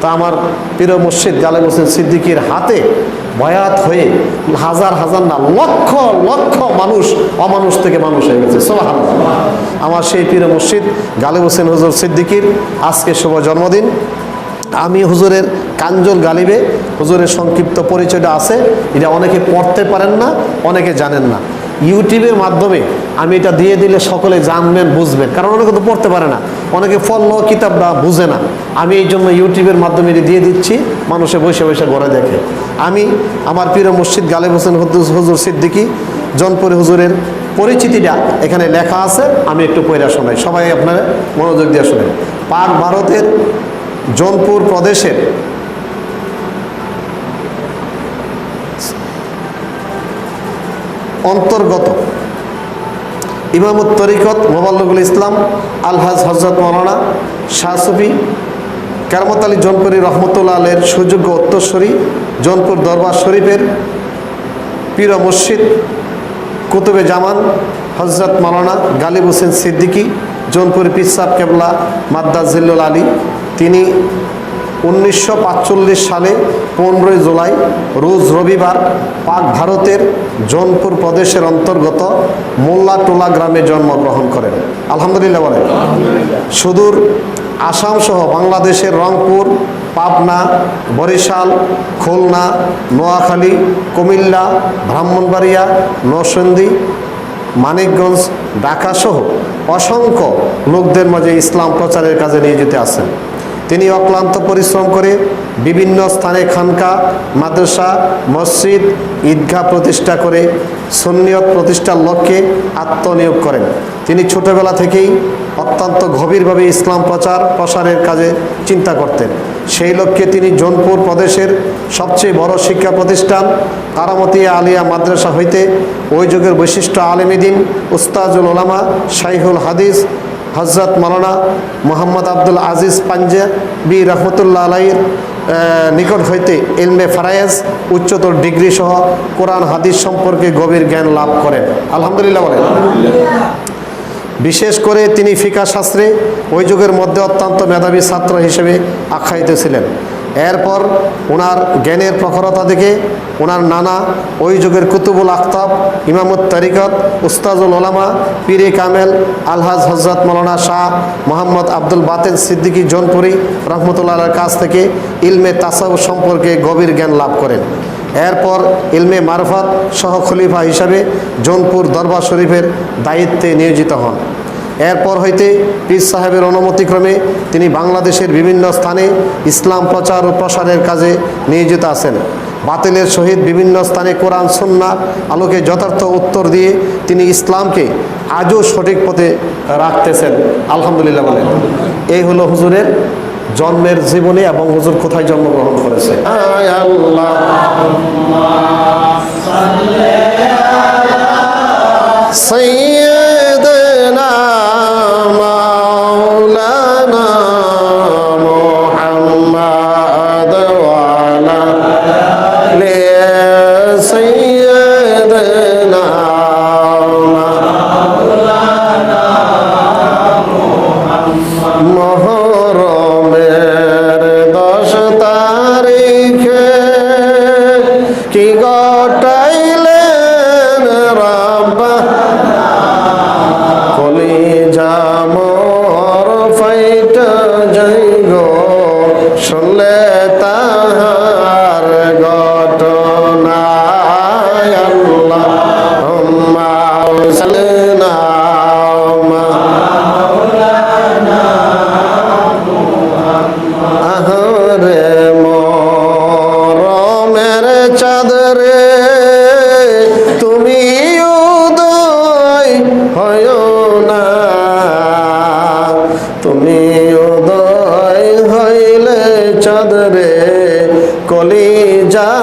তা আমার প্রিয় মসজিদ গালেব হোসেন সিদ্দিকির হাতে বয়াত হয়ে হাজার হাজার না লক্ষ লক্ষ মানুষ, অমানুষ থেকে মানুষ হয়ে গেছে। সোহান আমার সেই প্রিয় মসজিদ গালেব হোসেন হুজুর সিদ্দিকির আজকে শুভ জন্মদিন। আমি হুজুরের কাঞ্জল গালিবে হুজুরের সংক্ষিপ্ত পরিচয়টা আছে। এটা অনেকে পড়তে পারেন না, অনেকে জানেন না। ইউটিউবের মাধ্যমে আমি এটা দিয়ে দিলে সকলে জানবেন, বুঝবেন। কারণ অনেকে তো পড়তে পারে না। অনেকে ফল কিতাব বা বুঝে না। আমি এই জন্য ইউটিউবের মাধ্যমে এটা দিয়ে দিচ্ছি, মানুষে বসে বসে ঘরে দেখে। আমি আমার প্রিয় মসজিদ গালেব হোসেন হুজুর- সিদ্দিকী, জনপুরি হুজুরের পরিচিতিটা এখানে লেখা আছে, আমি একটু পয়রা শোনাই। সবাই আপনারা মনোযোগ দিয়ে শোনেন। পাক ভারতের জৌনপুর প্রদেশের অন্তর্গত। ইমামত তরিকত মোবাল্লগুল ইসলাম, আলহাজ হজরত মৌলানা শাহসুফি কারমত আলী জনপুরি রহমতুল্লাহ আলের সুযোগ্য উত্তরস্বরী জৌনপুর দরবার শরীফের পীর মসজিদ কুতুবে জামান হজরত মৌলানা গালিব হোসেন সিদ্দিকী, জৌনপুর পিসাব কেবলা মাদ্দাজ জিল্লুল আলী। তিনি উনিশশো পাঁচচল্লিশ সালে পনেরোই জুলাই রোজ রবিবার পাক ভারতের জৌনপুর প্রদেশের অন্তর্গত মোল্লাটোলা গ্রামে জন্মগ্রহণ করেন। আলহামদুলিল্লাহ বলেন। সুদূর আসাম সহ বাংলাদেশের রংপুর পাবনা বরিশাল খুলনা নোয়াখালী কুমিল্লা ব্রাহ্মণবাড়িয়া নরসিংদী মানিকগঞ্জ ঢাকাসহ অসংখ্য লোকদের মাঝে ইসলাম প্রচারের কাজে নিয়োজিত আছেন। তিনি অক্লান্ত পরিশ্রম করে বিভিন্ন স্থানে খানকা, মাদ্রাসা, মসজিদ, ঈদগাহ প্রতিষ্ঠা করে সুন্নিয়ত প্রতিষ্ঠার লক্ষ্যে আত্মনিয়োগ করেন। তিনি ছোটবেলা থেকেই অত্যন্ত গভীরভাবে ইসলাম প্রচার, প্রসারের কাজে চিন্তা করতেন। সেই লক্ষ্যে তিনি জৌনপুর প্রদেশের সবচেয়ে বড় শিক্ষা প্রতিষ্ঠান কারামতিয়া আলিয়া মাদ্রাসা হইতে ওই যুগের বৈশিষ্ট্য আলেমিদিন উস্তাজুল ওলামা শাইহুল হাদিস হজরত মৌলানা মোহাম্মদ আব্দুল আজিজ পাঞ্জাবি রহমতুল্লাহ আলাইয়ের নিকট হইতে এলমে ফারায়েজ, উচ্চতর ডিগ্রি সহ কোরআন হাদিস সম্পর্কে গভীর জ্ঞান লাভ করেন। আলহামদুলিল্লাহ বলেন। বিশেষ করে তিনি ফিকা শাস্ত্রে ওই যুগের মধ্যে অত্যন্ত মেধাবী ছাত্র হিসেবে আখ্যায়িত ছিলেন। এরপর ওনার জ্ঞানের প্রখরতা দেখে ওনার নানা ওই যুগের কুতুবুল আখতাব, ইমামত তারিকত, উস্তাজুল ওলামা, পীরে কামেল, আলহাজ হজরত মৌলানা শাহ মোহাম্মদ আব্দুল বাতেন সিদ্দিকী জৌনপুরি রহমতুল্লাহর কাছ থেকে ইলমে তাসাউ সম্পর্কে গভীর জ্ঞান লাভ করেন। এরপর ইলমে মারফত সহ খলিফা হিসাবে জৌনপুর দরবার শরীফের দায়িত্বে নিয়োজিত হন। এরপর হইতে পীর সাহেবের অনুমতিক্রমে তিনি বাংলাদেশের বিভিন্ন স্থানে ইসলাম প্রচার ও প্রসারের কাজে নিয়োজিত আছেন। বাতিলের সহিত বিভিন্ন স্থানে কোরআন সন্না আলোকে যথার্থ উত্তর দিয়ে তিনি ইসলামকে আজও সঠিক পথে রাখতেছেন। আলহামদুলিল্লাহ বলেন, এই হলো হুজুরের জন্মের জীবনে এবং হুজুর কোথায় জন্মগ্রহণ করেছে। কি কলি যায়ার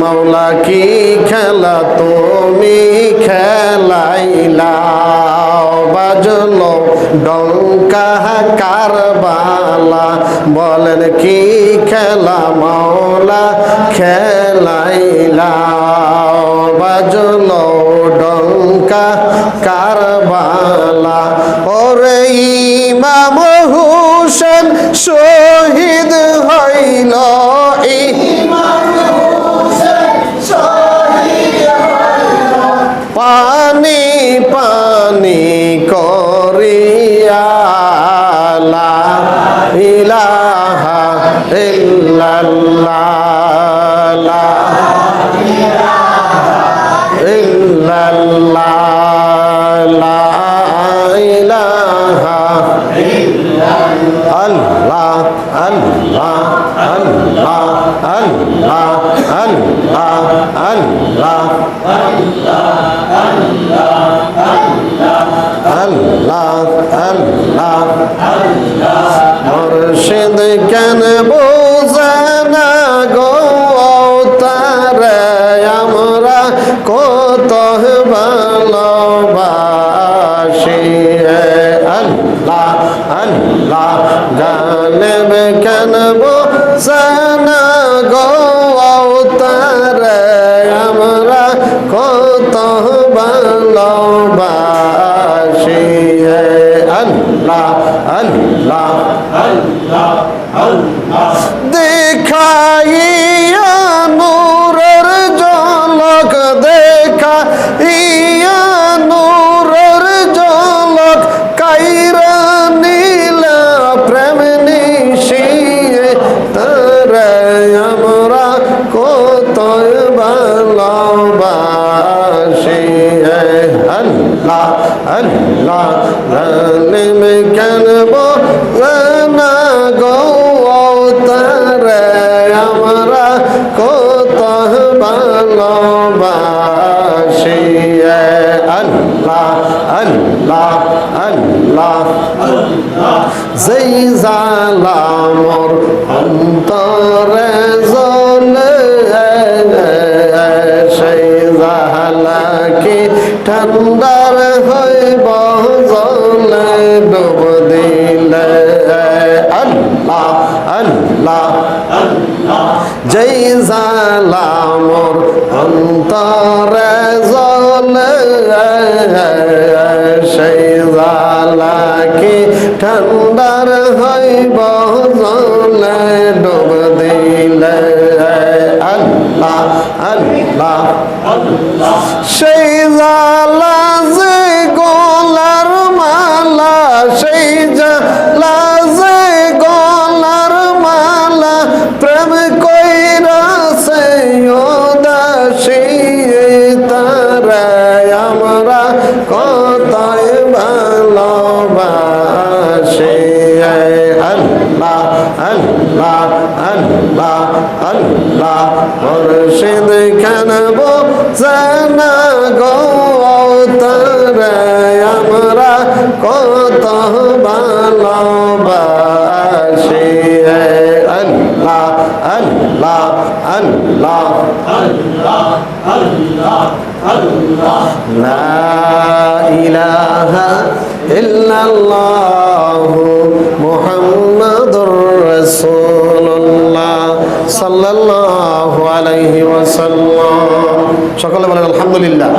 মৌলা কি খেলা তুমি খেলাইলা? বাজলো ডঙ্কা কারবালা। বলেন কি খেলা মৌলা খেলাইলা? বাজলো ডঙ্কা কারবালা। ওরে ইমাম হুসেন শহীদ হইল। পানি পানি করিয়া ইলাহা ইল্লাল্লাহ ইল্লাল্লাহ। আল্লাহ আল্লাহ আল্লাহ আল্লাহ আল্লাহ আল্লাহ আল্লাহ আল্লাহ মুর্শিদ কেন বোঝানা গো তারে আমরা কত ভালোবাসি আল্লাহ গানেব কেন বোঝানা গো তারে আমরা কত ভালোবাসি জালিম কেন না গো তারে আমরা কত ভালোবাসি আল্লাহ আল্লাহ আল্লাহ। যেই জালামর অন্তরে জলে সেই জালাকে ঠান্ডার হইব? যেই জালামর অন্তরে জলে সেই জালাকে ঠান্ডার হইব জলে ডুব দিলে, আল্লাহ আল্লাহ। সেই জালা আল্লাহ মুর্শিদ খানব জানা গো তারে আমরা কত ভালোবাসি আল্লাহ আল্লাহ আল্লাহ আল্লাহ আল্লাহ আল্লাহ। লা ইলাহা ইল্লাল্লাহু মুহাম্মাদুর রাসূল। সাল্লাহ আলাইহি ওয়াসাল্লাম সকলে বলেন আলহামদুলিল্লাহ